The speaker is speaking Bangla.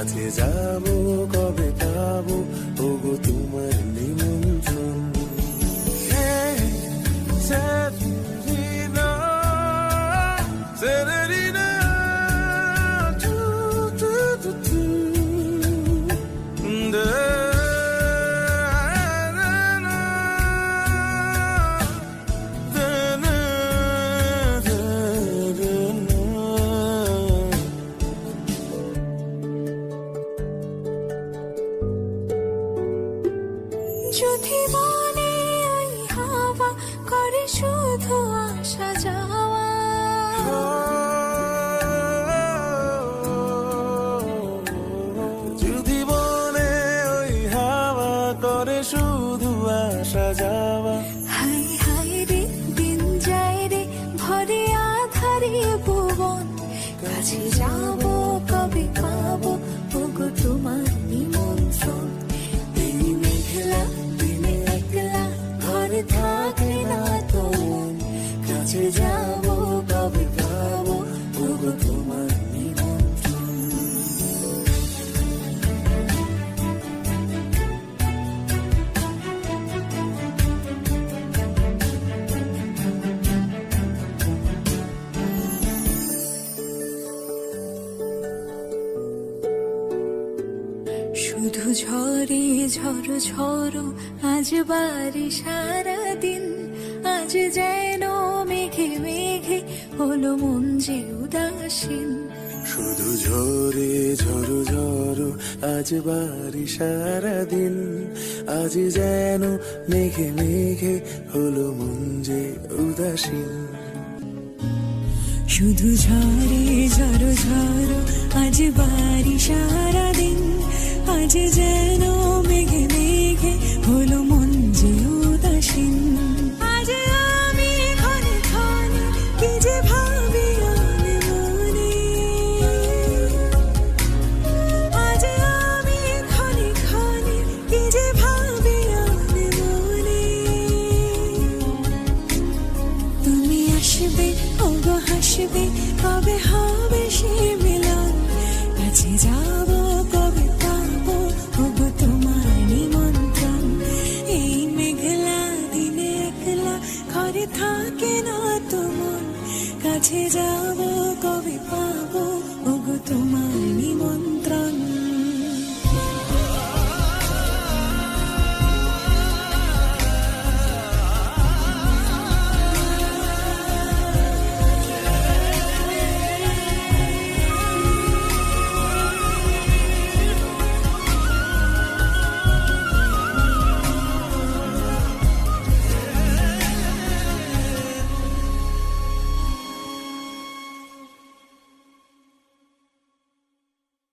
কাছে যাব কবে পাবো ওগো তোমার নিমন্ত্রণ। যদি মনে হাওয়া করে শুধু আসা যাওয়া। যদি বনে ওই হাওয়া করে শুধু আসা যাওয়া। হাই হাই রে দিন যায় রে ভরে আধারে ভুবন। কাছে যাব শুধু ঝরে ঝড় ঝড় আজ বাড়ি সারা দিন। আজ যেন মেঘে মেঘে হলো মন যে উদাসীন। শুধু ঝরে ঝড়ো ঝড়ো আজ বাড়ি সারাদিন আজ যেন মেঘে মেঘে হলো মন যে উদাসীন। শুধু ঝরে ঝড় ঝড় আজ বাড়ি সারা দিন। ওগো হাসবে, কবে হবে সে মিলন? কাছে যাব, কবে পাবো? ওগো তোমার নিমন্ত্রণ। এই মেঘলা দিনে একলা ঘরে থাকে না তো মন কাছে যাব, কবে পাবো? ওগো তোমার নিমন্ত্রণ।